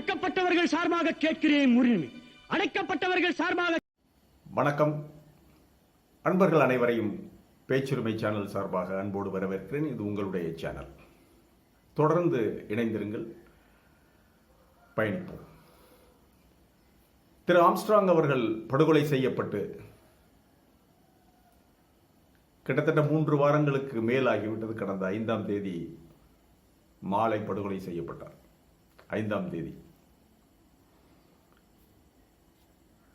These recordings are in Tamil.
ஒடுக்கப்பட்டவர்கள் சார்பாக கேட்கிறேன் உரிமை அடைக்கப்பட்டவர்கள் சார்பாக வணக்கம். அன்பர்கள் அனைவரையும் பேச்சுரிமை சேனல் சார்பாக அன்போடு வரவேற்கிறேன். இது உங்களுடைய சேனல். தொடர்ந்து இணைந்திருங்கள். பயணிப்போம். திரு ஆம்ஸ்ட்ராங் அவர்கள் படுகொலை செய்யப்பட்டு கிட்டத்தட்ட மூன்று வாரங்களுக்கு மேலாகிவிட்டது. கடந்த ஐந்தாம் தேதி மாலை படுகொலை செய்யப்பட்டார். ஐந்தாம் தேதி.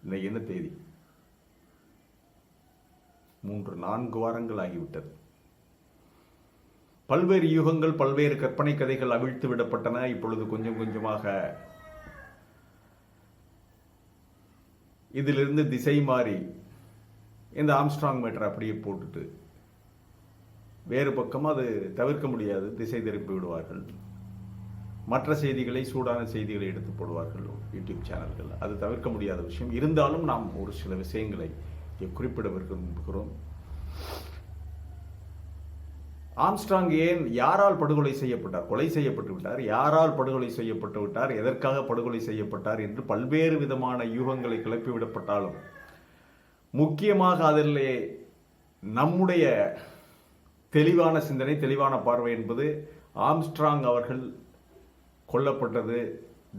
இன்னைக்கு என்ன தேதி? மூன்று நான்கு வாரங்கள் ஆகிவிட்டது. பல்வேறு யூகங்கள் பல்வேறு கற்பனை கதைகள் அவிழ்த்து விடப்பட்டன. இப்பொழுது கொஞ்சம் கொஞ்சமாக இதிலிருந்து திசை மாறி இந்த ஆம்ஸ்ட்ராங் மேட்டர் அப்படியே போட்டுட்டு வேறு பக்கமாக அது தவிர்க்க முடியாது. திசை திருப்பி விடுவார்கள். மற்ற செய்திகளை சூடான செய்திகளை எடுத்து போடுவார்கள் யூடியூப் சேனல்கள். அது தவிர்க்க முடியாத விஷயம். இருந்தாலும் நாம் ஒரு சில விஷயங்களை குறிப்பிட விரும்புகிறோம் ஆம்ஸ்ட்ராங் ஏன் யாரால் படுகொலை செய்யப்பட்டார்? கொலை செய்யப்பட்டு விட்டார். யாரால் படுகொலை செய்யப்பட்டு விட்டார்? எதற்காக படுகொலை செய்யப்பட்டார் என்று பல்வேறு விதமான யூகங்களை கிளப்பிவிடப்பட்டாலும் முக்கியமாக அதில் நம்முடைய தெளிவான சிந்தனை தெளிவான பார்வை என்பது ஆம்ஸ்ட்ராங் அவர்கள் கொல்லப்பட்டது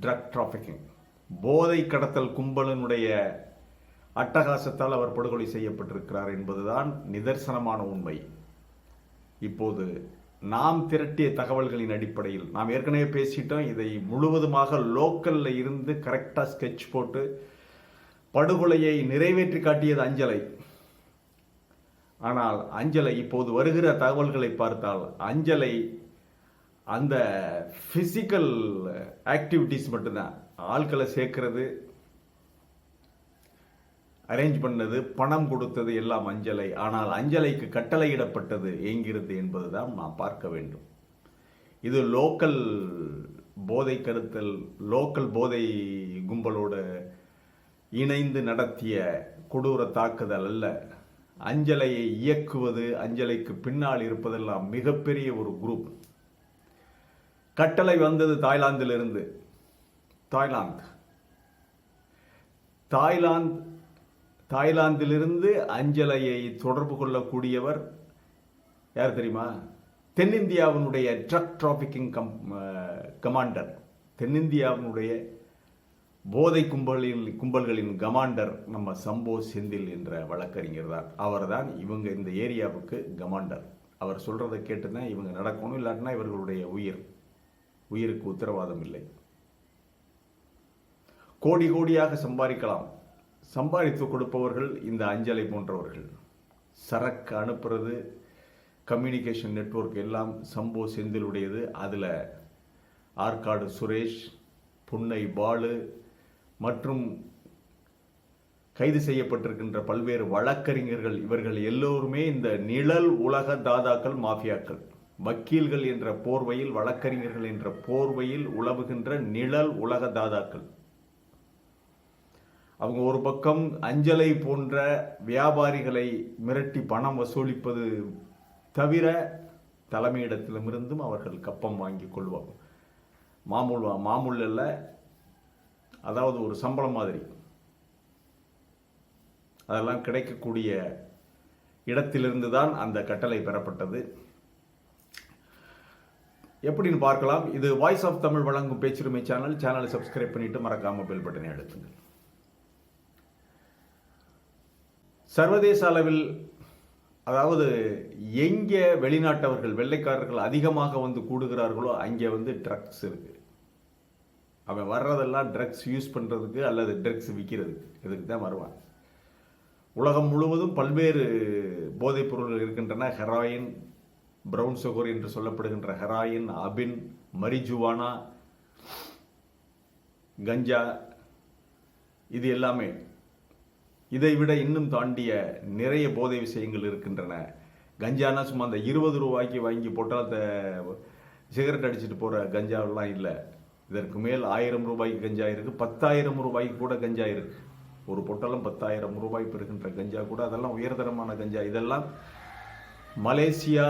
ட்ரக் டிராஃபிக்கிங் போதை கடத்தல் கும்பலினுடைய அட்டகாசத்தால் அவர் படுகொலை செய்யப்பட்டிருக்கிறார் என்பதுதான் நிதர்சனமான உண்மை. இப்போது நாம் திரட்டிய தகவல்களின் அடிப்படையில் நாம் ஏற்கனவே பேசிட்டோம் இதை முழுவதுமாக லோக்கல்ல இருந்து கரெக்டாக ஸ்கெட்ச் போட்டு படுகொலையை நிறைவேற்றி காட்டியது அஞ்சலை. ஆனால் அஞ்சலை இப்போது வருகிற தகவல்களை பார்த்தால் அஞ்சலை அந்த ஃபிசிக்கல் ஆக்டிவிட்டிஸ் மட்டும்தான். ஆட்களை சேர்க்கறது அரேஞ்ச் பண்ணது பணம் கொடுத்தது எல்லாம் அஞ்சலை. ஆனால் அஞ்சலைக்கு கட்டளையிடப்பட்டது எங்கிருந்து என்பதுதான் நாம் பார்க்க வேண்டும். இது லோக்கல் போதை கருத்தல் லோக்கல் போதை கும்பலோடு இணைந்து நடத்திய கொடூர தாக்குதல் அல்ல. அஞ்சலையை இயக்குவது அஞ்சலைக்கு பின்னால் இருப்பதெல்லாம் மிகப்பெரிய ஒரு குரூப் கட்டளை வந்தது தாய்லாந்திலிருந்து. தாய்லாந்து. தாய்லாந்து தாய்லாந்திலிருந்து அஞ்சலையை தொடர்பு கொள்ளக்கூடியவர் யார் தெரியுமா? தென்னிந்தியாவினுடைய ட்ரக் டிராஃபிக்கிங் கம் கமாண்டர். தென்னிந்தியாவினுடைய போதை கும்பலில் கும்பல்களின் கமாண்டர் நம்ம சம்போ செந்தில் என்ற வழக்கறிஞர் தான். அவர் தான் இவங்க இந்த ஏரியாவுக்கு கமாண்டர். அவர் சொல்கிறத கேட்டு தான் இவங்க நடக்கணும் இல்லாட்டினா இவர்களுடைய உயிர். உயிருக்கு உத்தரவாதம் இல்லை கோடி கோடியாக சம்பாதிக்கலாம். சம்பாதித்து கொடுப்பவர்கள் இந்த அஞ்சலை போன்றவர்கள். சரக்கு அனுப்புறது கம்யூனிகேஷன் நெட்வொர்க் எல்லாம் சம்போ செந்திலுடையது. அதில் ஆற்காடு சுரேஷ் புன்னை பாலு மற்றும் கைது செய்யப்பட்டிருக்கின்ற பல்வேறு வழக்கறிஞர்கள். இவர்கள் எல்லோருமே இந்த நிழல் உலக தாதாக்கள் மாஃபியாக்கள். வக்கீல்கள் என்ற போர்வையில் வழக்கறிஞர்கள் என்ற போர்வையில் உழவுகின்ற நிழல் உலக தாதாக்கள். அவங்க ஒரு பக்கம் அஞ்சலை போன்ற வியாபாரிகளை மிரட்டி பணம் வசூலிப்பது தவிர தலைமையிடத்திலுமிருந்தும் அவர்கள் கப்பம் வாங்கி கொள்வாங்க. மாமூல் மாமூல் இல்லை அதாவது ஒரு சம்பளம் மாதிரி. அதெல்லாம் கிடைக்கக்கூடிய இடத்திலிருந்து தான் அந்த கட்டளை பெறப்பட்டது. எப்படின்னு பார்க்கலாம். இது வாய்ஸ் ஆஃப் தமிழ் வழங்கும் பேச்சுரிமை சேனல் சேனலை சப்ஸ்கிரைப் பண்ணிட்டு மறக்காம பெல் பட்டனை அழுத்துங்க சர்வதேச அளவில் அதாவது எங்கே வெளிநாட்டவர்கள் வெள்ளைக்காரர்கள் அதிகமாக வந்து கூடுகிறார்களோ அங்கே வந்து ட்ரக்ஸ் இருக்கு. அவன் வர்றதெல்லாம் ட்ரக்ஸ் யூஸ் பண்ணுறதுக்கு அல்லது ட்ரக்ஸ் விற்கிறதுக்கு இதுக்கு தான் வருவான் உலகம் முழுவதும் பல்வேறு போதைப் பொருள்கள் இருக்கின்றன. ஹெராயின் பிரவுன் சுகர் என்று சொல்லப்படுகின்ற ஹெராயின் அபின் மரிஜுவானா கஞ்சா இது எல்லாமே. இதை விட இன்னும் தாண்டிய நிறைய போதை விஷயங்கள் இருக்கின்றன. கஞ்சானா சும்மா அந்த இருபது ரூபாய்க்கு வாங்கி போட்டால் அந்த சிகரெட் அடிச்சுட்டு போகிற கஞ்சாவெல்லாம் இல்லை. இதற்கு மேல் ஆயிரம் ரூபாய்க்கு கஞ்சா இருக்குது பத்தாயிரம் ரூபாய்க்கு கூட கஞ்சா இருக்குது ஒரு பொட்டலம் பத்தாயிரம் ரூபாய் பெறுகின்ற கஞ்சா கூட அதெல்லாம் உயர்தரமான கஞ்சா. இதெல்லாம் மலேசியா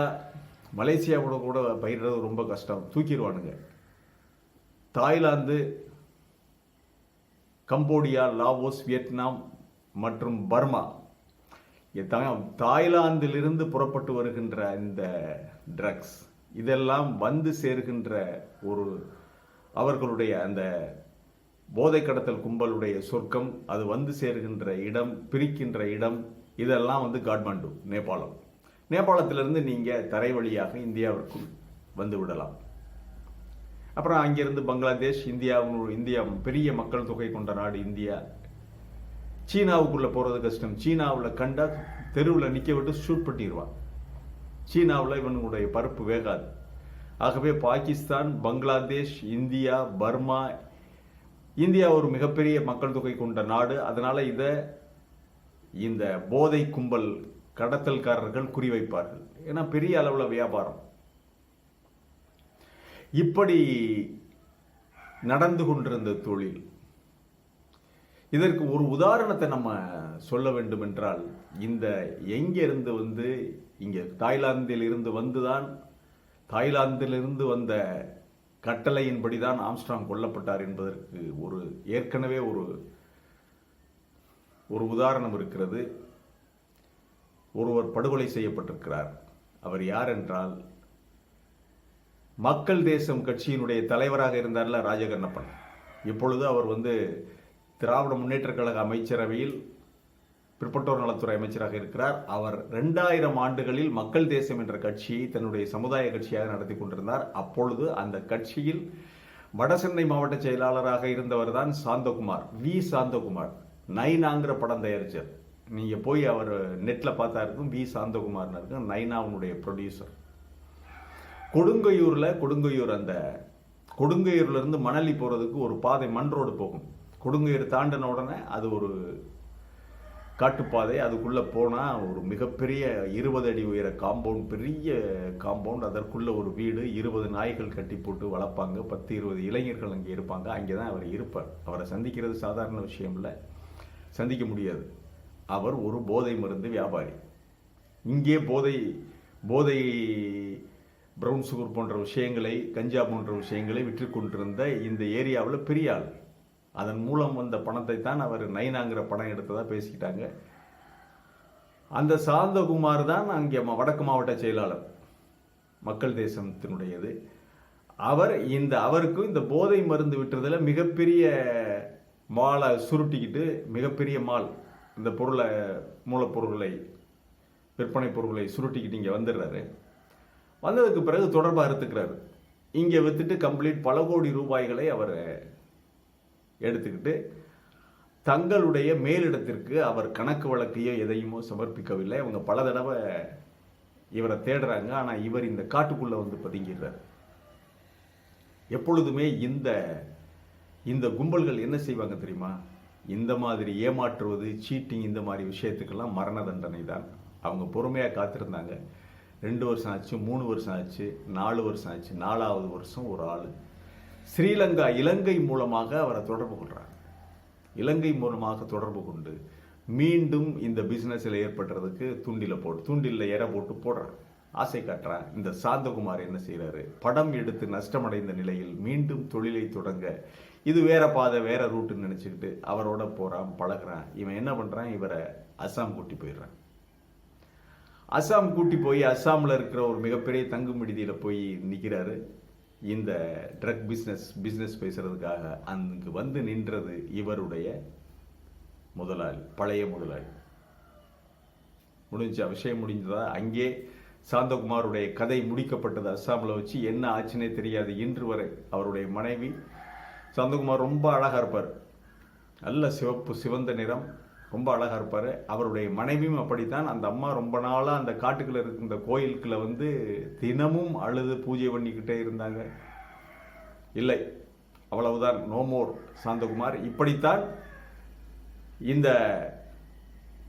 மலேசியா கூட கூட பயிரிடுறது ரொம்ப கஷ்டம். தூக்கிடுவானுங்க. தாய்லாந்து கம்போடியா லாவோஸ் வியட்நாம் மற்றும் பர்மா. தாய்லாந்திலிருந்து புறப்பட்டு வருகின்ற இந்த ட்ரக்ஸ் இதெல்லாம் வந்து சேர்கின்ற ஒரு அவர்களுடைய அந்த போதை கடத்தல் கும்பலுடைய சொர்க்கம் அது வந்து சேர்கின்ற இடம் பிரிக்கின்ற இடம் இதெல்லாம் வந்து காட்மாண்டு நேபாளம். நேபாளத்திலிருந்து நீங்கள் தரை வழியாக இந்தியாவிற்குள் வந்து விடலாம். அப்புறம் அங்கிருந்து பங்களாதேஷ் இந்தியாவின் இந்தியா பெரிய மக்கள் தொகை கொண்ட நாடு இந்தியா. சீனாவுக்குள்ளே போகிறது கஷ்டம். சீனாவில் கண்டால் தெருவில் நிற்க விட்டு ஷூட் பண்ணிடுவான் சீனாவில் இவனுடைய பருப்பு வேகாது. ஆகவே Pakistan Bangladesh India Burma India ஒரு மிகப்பெரிய மக்கள் தொகை கொண்ட நாடு. அதனால் இதை இந்த போதை கும்பல் கடத்தல்காரர்கள் குறிவைப்பார்கள். ஏன்னா பெரிய அளவில் வியாபாரம். இப்படி நடந்து கொண்டிருந்த தொழில். இதற்கு ஒரு உதாரணத்தை நம்ம சொல்ல வேண்டும் என்றால் இந்த எங்கிருந்து வந்து இங்கே தாய்லாந்தில் இருந்து வந்துதான் தாய்லாந்திலிருந்து வந்த கட்டளையின்படி தான் ஆம்ஸ்ட்ராங் கொல்லப்பட்டார் என்பதற்கு ஒரு ஏற்கனவே ஒரு ஒரு உதாரணம் இருக்கிறது. ஒருவர் படுகொலை செய்யப்பட்டிருக்கிறார். அவர் யார் என்றால் மக்கள் தேசம் கட்சியினுடைய தலைவராக இருந்தார்ல ராஜகண்ணப்பன். இப்பொழுது அவர் வந்து திராவிட முன்னேற்ற கழக அமைச்சரவையில் பிற்பட்டோர் நலத்துறை அமைச்சராக இருக்கிறார். அவர் ரெண்டாயிரம் ஆண்டுகளில் மக்கள் தேசம் என்ற கட்சியை தன்னுடைய சமுதாய கட்சியாக நடத்தி கொண்டிருந்தார். அப்பொழுது அந்த கட்சியில் வடசென்னை மாவட்ட செயலாளராக இருந்தவர் தான் சாந்தகுமார் வி. சாந்தகுமார் நைனாங்கிற படம் தயாரிச்சர். நீங்கள் போய் அவர் நெட்டில் பார்த்தா இருக்கும் வி. சாந்தகுமார்னு இருக்கும் நைனாவுடைய ப்ரொடியூசர் கொடுங்கையூரில் கொடுங்கையூர் அந்த கொடுங்கையூர்லேருந்து மணலி போகிறதுக்கு ஒரு பாதை மண் ரோடு போகும். கொடுங்கையூர் தாண்டின உடனே அது ஒரு காட்டுப்பாதை. அதுக்குள்ளே போனால் ஒரு மிகப்பெரிய இருபது அடி உயர காம்பவுண்ட் பெரிய காம்பவுண்ட். அதற்குள்ளே ஒரு வீடு இருபது நாய்கள் கட்டி போட்டு வளர்ப்பாங்க. பத்து இருபது இளைஞர்கள் அங்கே இருப்பாங்க. அங்கே தான் அவர் இருப்பார். அவரை சந்திக்கிறது சாதாரண விஷயம் இல்லை. சந்திக்க முடியாது. அவர் ஒரு போதை மருந்து வியாபாரி. இங்கே போதை போதை ப்ரௌன் சுகர் போன்ற விஷயங்களை கஞ்சா போன்ற விஷயங்களை விற்று கொண்டிருந்த இந்த ஏரியாவில் பெரிய ஆள். அதன் மூலம் வந்த பணத்தை தான் அவர் நைனாங்கிற படம் எடுத்ததாக பேசிக்கிட்டாங்க. அந்த சாந்தகுமார் தான் அங்கே ம- வடக்கு மாவட்ட செயலாளர். மக்கள் தேசத்தினுடையது. அவர் இந்த அவருக்கும் இந்த போதை மருந்து விட்டுறதில் மிகப்பெரிய மாலை சுருட்டிக்கிட்டு மிகப்பெரிய மால். இந்த பொருளை மூலப்பொருட்களை விற்பனை பொருட்களை சுருட்டிக்கிட்டு இங்கே வந்துடுறாரு. வந்ததுக்கு பிறகு தொடர்பாக அறுத்துக்கிறாரு இங்கே விற்றுட்டு கம்ப்ளீட் பல கோடி ரூபாய்களை அவர் எடுத்துக்கிட்டு தங்களுடைய மேலிடத்திற்கு அவர் கணக்கு வழக்கையோ எதையுமோ சமர்ப்பிக்கவில்லை. அவங்க பல தடவை இவரை தேடுறாங்க. ஆனால் இவர் இந்த காட்டுக்குள்ளே வந்து பதுங்கிடுறாரு. எப்பொழுதுமே இந்த இந்த கும்பல்கள் என்ன செய்வாங்க தெரியுமா? இந்த மாதிரி ஏமாற்றுவது சீட்டிங் இந்த மாதிரி விஷயத்துக்கெல்லாம் மரண தண்டனை தான். அவங்க பொறுமையாக காத்திருந்தாங்க. ரெண்டு வருஷம் ஆச்சு மூணு வருஷம் ஆச்சு நாலு வருஷம் ஆச்சு நாலாவது வருஷம் ஒரு ஆள். ஸ்ரீலங்கா இலங்கை மூலமாக அவரை தொடர்பு கொள்கிறார் இலங்கை மூலமாக தொடர்பு கொண்டு மீண்டும் இந்த பிஸ்னஸில் ஏற்படுறதுக்கு தூண்டில போட்டு தூண்டிலில் எற போட்டு போடுறான் ஆசை காட்டுறான் இந்த சாந்தகுமார் என்ன செய்கிறாரு படம் எடுத்து நஷ்டமடைந்த நிலையில் மீண்டும் தொழிலை தொடங்க இது வேற பாதை வேற ரூட்டுன்னு நினச்சிக்கிட்டு அவரோட போகிறான் பழகுறான். இவன் என்ன பண்ணுறான் இவரை அஸ்ஸாம் கூட்டி போயிடுறான். அஸ்ஸாம் கூட்டி போய் அஸ்ஸாமில் இருக்கிற ஒரு மிகப்பெரிய தங்கும் விடுதியில் போய் நிற்கிறாரு இந்த ட்ரக் பிஸ்னஸ் பிஸ்னஸ் பேசுகிறதுக்காக அங்கு வந்து நின்றது இவருடைய முதலாளி பழைய முதலாளி. முடிஞ்சா விஷயம் முடிஞ்சதா? அங்கே சாந்தகுமாருடைய கதை முடிக்கப்பட்டது அஸ்ஸாமில் வச்சு என்ன ஆச்சுன்னே தெரியாது. இன்று வரை அவருடைய மனைவி சாந்தகுமார் ரொம்ப அழகாக இருப்பார். நல்ல சிவப்பு சிவந்த நிறம் ரொம்ப அழகாக இருப்பார். அவருடைய மனைவியும் அப்படித்தான். அந்த அம்மா ரொம்ப நாளாக அந்த காட்டுக்குள்ள இருக்க இந்த கோயிலுக்குள்ள வந்து தினமும் அழுது பூஜை பண்ணிக்கிட்டே இருந்தாங்க. இல்லை அவ்வளவுதான். No more Santhakumar. இப்படித்தான் இந்த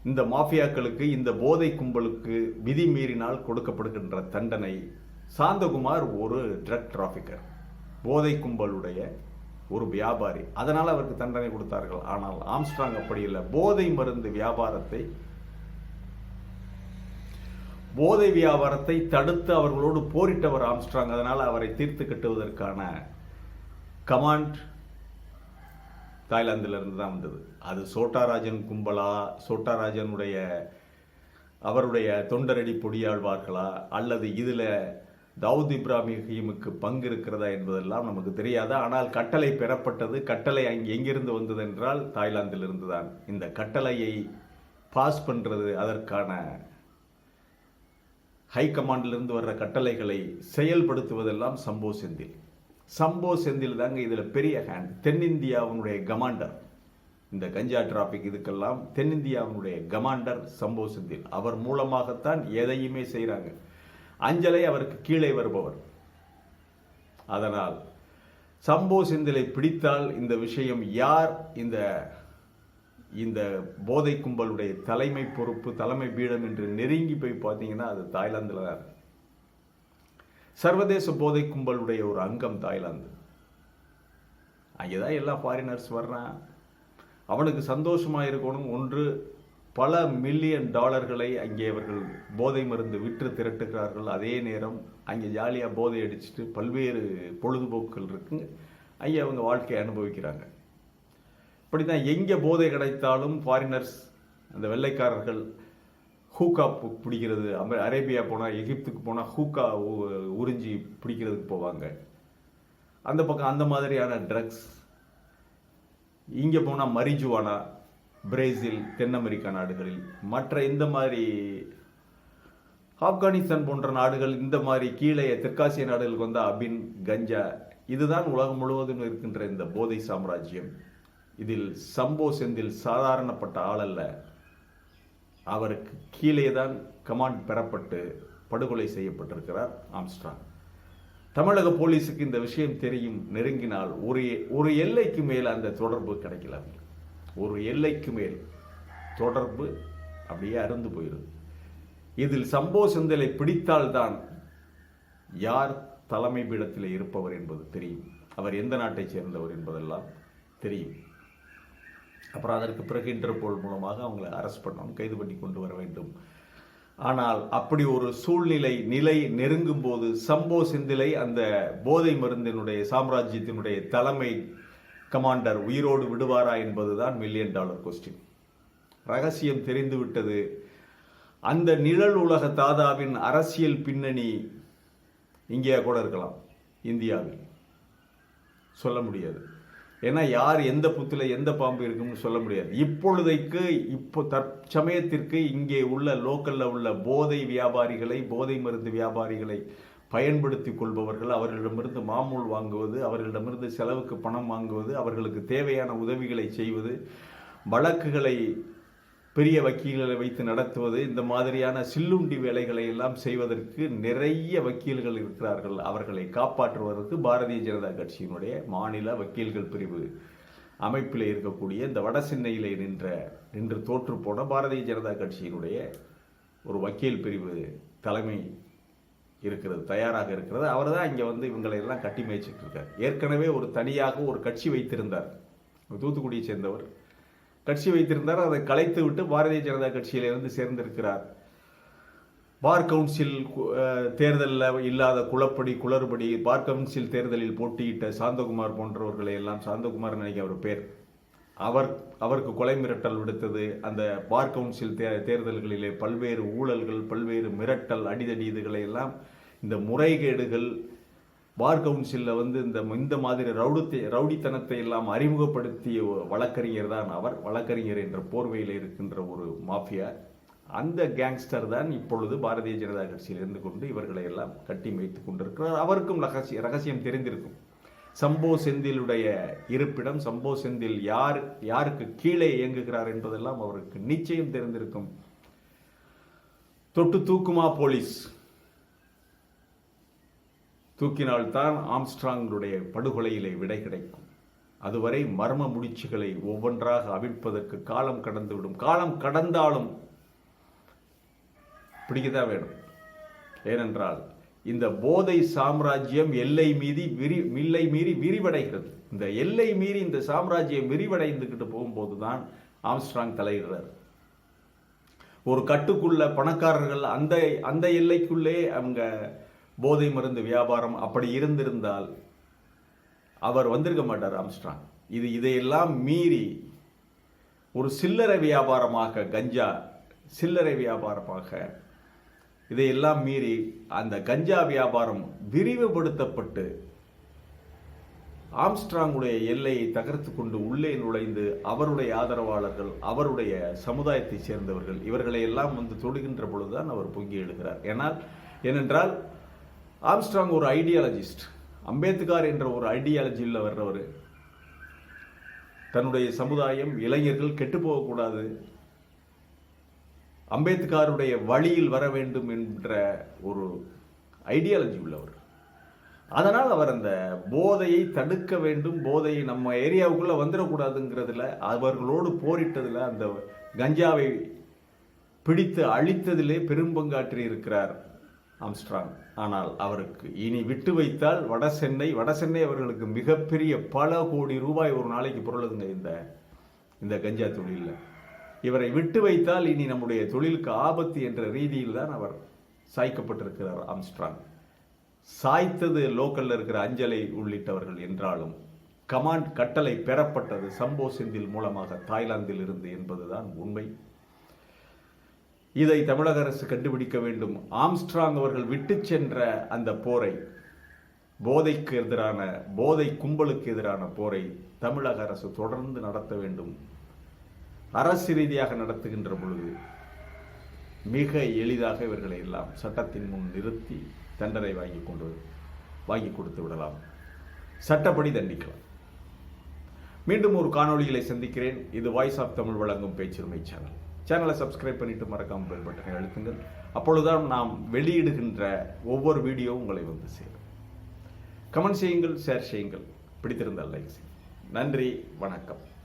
இந்த மாஃபியாக்களுக்கு இந்த போதை கும்பலுக்கு விதி மீறினால் கொடுக்கப்படுகின்ற தண்டனை. சாந்தகுமார் ஒரு ட்ரக் டிராஃபிக்கர் போதை கும்பலுடைய ஒரு வியாபாரி. அதனால் அவருக்கு தண்டனை கொடுத்தார்கள். ஆனால் ஆம்ஸ்ட்ராங் அப்படி இல்லை. போதை மருந்து வியாபாரத்தை போதை வியாபாரத்தை தடுத்து அவர்களோடு போரிட்டவர் ஆம்ஸ்ட்ராங். அதனால் அவரை தீர்த்து கட்டுவதற்கான கமாண்ட் தாய்லாந்திலிருந்து தான் வந்தது. அது சோட்டாராஜன் கும்பலா சோட்டாராஜனுடைய அவருடைய தொண்டரடி பொடியாழ்வார்களா அல்லது இதில் தாவூத் இப்ராஹிமுக்கு பங்கு இருக்கிறதா என்பதெல்லாம் நமக்கு தெரியாது. ஆனால் கட்டளை பெறப்பட்டது கட்டளை அங்கே எங்கிருந்து வந்தது என்றால் தாய்லாந்திலிருந்து தான் இந்த கட்டளையை பாஸ் பண்ணுறது அதற்கான ஹை கமாண்டிலிருந்து வர்ற கட்டளைகளை செயல்படுத்துவதெல்லாம் சம்போ செந்தில். சம்போ செந்தில் தாங்க இதில் பெரிய ஹேண்ட் தென்னிந்தியாவினுடைய கமாண்டர். இந்த கஞ்சா டிராபிக் இதுக்கெல்லாம் தென்னிந்தியாவினுடைய கமாண்டர் சம்போ செந்தில். அவர் மூலமாகத்தான் எதையுமே செய்கிறாங்க அஞ்சலை அவருக்கு கீழே வருபவர். அதனால் சம்போ செந்திலை பிடித்தால் இந்த விஷயம் யார் இந்த இந்த போதை கும்பலுடைய தலைமை பொறுப்பு தலைமை பீடம் என்று நெருங்கி போய் பார்த்தீங்கன்னா அது தாய்லாந்தில் தான் சர்வதேச போதை கும்பலுடைய ஒரு அங்கம் தாய்லாந்து. அங்கேதான் எல்லா ஃபாரினர்ஸ் வர்றான். அவனுக்கு சந்தோஷமாக இருக்கணும். ஒன்று பல மில்லியன் டாலர்களை அங்கே அவர்கள் போதை மருந்து விற்று திரட்டுகிறார்கள். அதே நேரம் அங்கே ஜாலியாக போதை அடிச்சுட்டு பல்வேறு பொழுதுபோக்குகள் இருக்குங்க அங்கே அவங்க வாழ்க்கையை அனுபவிக்கிறாங்க. இப்படி தான் எங்கே போதை கிடைத்தாலும் ஃபாரினர்ஸ் அந்த வெள்ளைக்காரர்கள் ஹூக்கா பிடிக்கிறது. அமெ- அரேபியா போனால் எகிப்துக்கு போனால் ஹூக்கா உ- உறிஞ்சி பிடிக்கிறதுக்கு போவாங்க. அந்த பக்கம் அந்த மாதிரியான ட்ரக்ஸ் இங்கே போனால் மரிஜுவானா பிரேசில் தென் அமெரிக்கா நாடுகளில். மற்ற இந்த மாதிரி ஆப்கானிஸ்தான் போன்ற நாடுகள் இந்த மாதிரி கீழே தெற்காசிய நாடுகளுக்கு வந்த அபின் கஞ்சா இதுதான் உலகம் முழுவதும் இருக்கின்ற இந்த போதை சாம்ராஜ்யம். இதில் சம்போ செந்தில் சாதாரணப்பட்ட ஆள் அல்ல. அவருக்கு கீழே தான் கமாண்ட் பெறப்பட்டு படுகொலை செய்யப்பட்டிருக்கிறார் ஆம்ஸ்ட்ராங். தமிழக போலீஸுக்கு இந்த விஷயம் தெரியும். நெருங்கினால் ஒரு ஒரு எல்லைக்கு மேல் அந்த தொடர்பு கிடைக்கல ஒரு எல்லைக்கு மேல் தொடர்பு அப்படியே அருந்து போயிடுது இதில் சம்போ செந்திலை பிடித்தால்தான் யார் தலைமை பீடத்தில் இருப்பவர் என்பது தெரியும். அவர் எந்த நாட்டைச் சேர்ந்தவர் என்பதெல்லாம் தெரியும். அப்புறம் அதற்கு பிறகு இன்டர்போல் மூலமாக அவங்களை அரெஸ்ட் பண்ணணும் கைது பண்ணி கொண்டு வர வேண்டும். ஆனால் அப்படி ஒரு சூழ்நிலை நிலை நெருங்கும் போது சம்போ செந்திலை அந்த போதை மருந்தினுடைய சாம்ராஜ்யத்தினுடைய தலைமை கமாண்டர் உயிரோடு விடுவாரா என்பதுதான் மில்லியன் டாலர் கொஸ்டின் ரகசியம் தெரிந்துவிட்டது அந்த நிழல் உலக தாதாவின் அரசியல் பின்னணி இங்கே கூட இருக்கலாம் இந்தியாவில். சொல்ல முடியாது. ஏன்னா யார் எந்த புத்தில் எந்த பாம்பு இருக்கும்னு சொல்ல முடியாது. இப்பொழுதைக்கு இப்போ தற்சமயத்திற்கு இங்கே உள்ள லோக்கலில் உள்ள போதை வியாபாரிகளை போதை மருந்து வியாபாரிகளை பயன்படுத்தி கொள்பவர்கள் அவர்களிடமிருந்து மாமூல் வாங்குவது அவர்களிடமிருந்து செலவுக்கு பணம் வாங்குவது அவர்களுக்கு தேவையான உதவிகளை செய்வது வழக்குகளை பெரிய வக்கீல்களை வைத்து நடத்துவது இந்த மாதிரியான சில்லுண்டி வேலைகளை எல்லாம் செய்வதற்கு நிறைய வக்கீல்கள் இருக்கிறார்கள். அவர்களை காப்பாற்றுவதற்கு பாரதிய ஜனதா கட்சியினுடைய மாநில வக்கீல்கள் பிரிவு அமைப்பில் இருக்கக்கூடிய இந்த வடசென்னையில் நின்ற நின்று தோற்று போன பாரதிய ஜனதா கட்சியினுடைய ஒரு வக்கீல் பிரிவு தலைமை இருக்கிறது தயாராக இருக்கிறது. அவர் தான் இங்கே வந்து இவங்களை எல்லாம் கட்டி மேய்ச்சிட்டு இருக்கார். ஏற்கனவே ஒரு தனியாக ஒரு கட்சி வைத்திருந்தார். தூத்துக்குடியை சேர்ந்தவர். கட்சி வைத்திருந்தார் அதை கலைத்து விட்டு பாரதிய ஜனதா கட்சியிலிருந்து சேர்ந்திருக்கிறார். பார் கவுன்சில் தேர்தலில் இல்லாத குளப்படி குளறுபடி பார் கவுன்சில் தேர்தலில் போட்டியிட்ட சாந்தகுமார் போன்றவர்களை எல்லாம் சாந்தகுமார் நினைக்க அவர் பேர். அவர் அவருக்கு கொலை மிரட்டல் விடுத்தது. அந்த பார் கவுன்சில் தே தேர்தல்களிலே பல்வேறு ஊழல்கள் பல்வேறு மிரட்டல் அடிதடி இதுகளை எல்லாம் இந்த முறைகேடுகள் பார் கவுன்சிலில் வந்து இந்த இந்த மாதிரி ரவுடித்தை ரவுடித்தனத்தை எல்லாம் அறிமுகப்படுத்திய வழக்கறிஞர் தான் அவர். வழக்கறிஞர் என்ற போர்வையில் இருக்கின்ற ஒரு மாஃபியா. அந்த கேங்ஸ்டர் தான் இப்பொழுது பாரதிய ஜனதா கட்சியில் இருந்து கொண்டு இவர்களை எல்லாம் கட்டி வைத்துக் கொண்டிருக்கிறார். அவருக்கும் ரகசிய ரகசியம் தெரிந்திருக்கும். சம்போ செந்திலுடைய இருப்பிடம் சம்போ செந்தில் யார் யாருக்கு கீழே இயங்குகிறார் என்பதெல்லாம் அவருக்கு நிச்சயம் தெரிந்திருக்கும். தொட்டு தூக்குமா போலீஸ்? தூக்கினால்தான் ஆம்ஸ்ட்ராங்களுடைய படுகொலையிலே விடை கிடைக்கும். அதுவரை மர்ம முடிச்சுகளை ஒவ்வொன்றாக அவிழ்ப்பதற்கு காலம் கடந்துவிடும். காலம் கடந்தாலும் பிடிக்கதான் வேணும் ஏனென்றால் இந்த போதை சாம்ராஜ்யம் எல்லை மீறி விரி மில்லை மீறி விரிவடைகிறது. இந்த எல்லை மீறி இந்த சாம்ராஜ்யம் விரிவடைந்துக்கிட்டு போகும்போது தான் ஆம்ஸ்ட்ராங் தலையிடுறார். ஒரு கட்டுக்குள்ள பணக்காரர்கள் அந்த அந்த எல்லைக்குள்ளே அவங்க போதை மருந்து வியாபாரம் அப்படி இருந்திருந்தால் அவர் வந்திருக்க மாட்டார் ஆம்ஸ்ட்ராங். இது இதையெல்லாம் மீறி ஒரு சில்லறை வியாபாரமாக கஞ்சா சில்லறை வியாபாரமாக இதையெல்லாம் மீறி அந்த கஞ்சா வியாபாரம் விரிவுபடுத்தப்பட்டு ஆம்ஸ்ட்ராங்குடைய எல்லையை தகர்த்து கொண்டு உள்ளே நுழைந்து அவருடைய ஆதரவாளர்கள் அவருடைய சமுதாயத்தைச் சேர்ந்தவர்கள் இவர்களை எல்லாம் வந்து தொடுகின்ற பொழுதுதான் அவர் பொங்கி எழுகிறார். ஏனால் ஏனென்றால் ஆம்ஸ்ட்ராங் ஒரு ஐடியாலஜிஸ்ட் அம்பேத்கர் என்ற ஒரு ஐடியாலஜியில் வர்றவர். தன்னுடைய சமுதாயம் இளைஞர்கள் கெட்டு போகக்கூடாது. அம்பேத்கருடைய வழியில் வர வேண்டும் என்ற ஒரு ஐடியாலஜி உள்ளவர். அதனால் அவர் அந்த போதையை தடுக்க வேண்டும் போதையை நம்ம ஏரியாவுக்குள்ளே வந்துடக்கூடாதுங்கிறதுல அவர்களோடு போரிட்டதில் அந்த கஞ்சாவை பிடித்து அழித்ததிலே பெரும்பங்காற்றி இருக்கிறார் ஆம்ஸ்ட்ராங். ஆனால் அவருக்கு இனி விட்டு வைத்தால் வட சென்னை வட சென்னை அவர்களுக்கு மிகப்பெரிய பல கோடி ரூபாய் ஒரு நாளைக்கு பொருளுதுங்க இந்த இந்த கஞ்சா தொழிலில். இவரை விட்டு வைத்தால் இனி நம்முடைய தொழிலுக்கு ஆபத்து என்ற ரீதியில் தான் அவர் சாய்க்கப்பட்டிருக்கிறார் ஆம்ஸ்ட்ராங். சாய்த்தது லோக்கல்ல இருக்கிற அஞ்சலை உள்ளிட்டவர்கள் என்றாலும் கமாண்ட் கட்டளை பெறப்பட்டது சம்போ செந்தில் மூலமாக தாய்லாந்தில் இருந்து என்பதுதான் உண்மை. இதை தமிழக அரசு கண்டுபிடிக்க வேண்டும். ஆம்ஸ்ட்ராங் அவர்கள் விட்டு சென்ற அந்த போரை போதைக்கு எதிரான போதை கும்பலுக்கு எதிரான போரை தமிழக அரசு தொடர்ந்து நடத்த வேண்டும். அரசு ரீதியாக நடத்துகின்ற பொழுது மிக எளிதாக இவர்களை எல்லாம் சட்டத்தின் முன் நிறுத்தி தண்டனை வாங்கி கொண்டு வாங்கி கொடுத்து விடலாம். சட்டப்படி தண்டிக்கலாம். மீண்டும் ஒரு காணொளிகளை சந்திக்கிறேன். இது வாய்ஸ் ஆஃப் தமிழ் வழங்கும் பேச்சுரிமை சேனல். சேனலை சப்ஸ்கிரைப் பண்ணிட்டு மறக்காமல் பெல் பட்டனை அழுத்துங்கள். அப்பொழுதுதான் நாம் வெளியிடுகின்ற ஒவ்வொரு வீடியோவும் உங்களை வந்து சேரும். கமெண்ட் செய்யுங்கள் ஷேர் செய்யுங்கள். பிடித்திருந்தால் லைக் செய்யுங்கள். நன்றி வணக்கம்.